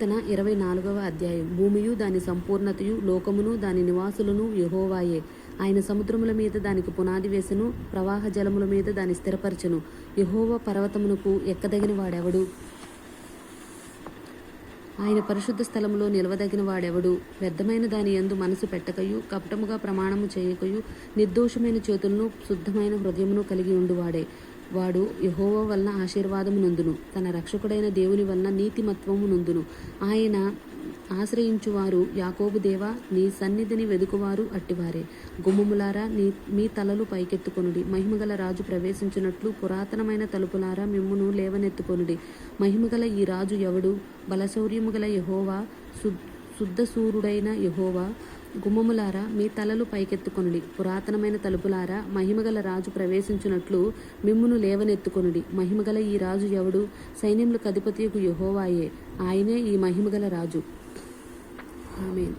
కీర్తన ఇరవై నాలుగవ అధ్యాయం. భూమియు దాని సంపూర్ణతయు లోకమును దాని నివాసులను యహోవాయే. ఆయన సముద్రముల మీద దానికి పునాది వేసెను ప్రవాహ జలముల మీద దాని స్థిరపరచెను. యహోవ పర్వతమునకు ఎక్కదగిన వాడెవడు? ఆయన పరిశుద్ధ స్థలములో నిలవదగిన వాడెవడు? వ్యర్థమైన దాని యందు మనసు పెట్టకయు కపటముగా ప్రమాణము చేయకయు నిర్దోషమైన చేతులను శుద్ధమైన హృదయమును కలిగి ఉండువాడే. వాడు యహోవ వలన ఆశీర్వాదము నందును. తన రక్షకుడైన దేవుని వలన నీతిమత్వము నందును. ఆయన ఆశ్రయించువారు యాకోబు దేవా నీ సన్నిధిని వెదుకువారు అట్టివారే. గుమ్మములారా నీ మీ తలలు పైకెత్తుకొనుడి. మహిమగల రాజు ప్రవేశించినట్లు పురాతనమైన తలుపులారా మిమ్మును లేవనెత్తుకొనుడి. మహిమగల ఈ రాజు ఎవడు? బలశౌర్యము గల యహోవా శుద్ధ శుద్ధసూరుడైన యహోవా గుమ్మములారా మీ తలలు పైకెత్తుకొనుడి. పురాతనమైన తలుపులారా మహిమగల రాజు ప్రవేశించినట్లు మిమ్మును లేవనెత్తుకొనుడి. మహిమగల ఈ రాజు ఎవడు? సైన్యములకు అధిపతియకు యహోవాయే. ఆయనే ఈ మహిమగల రాజు. ఆమెన్.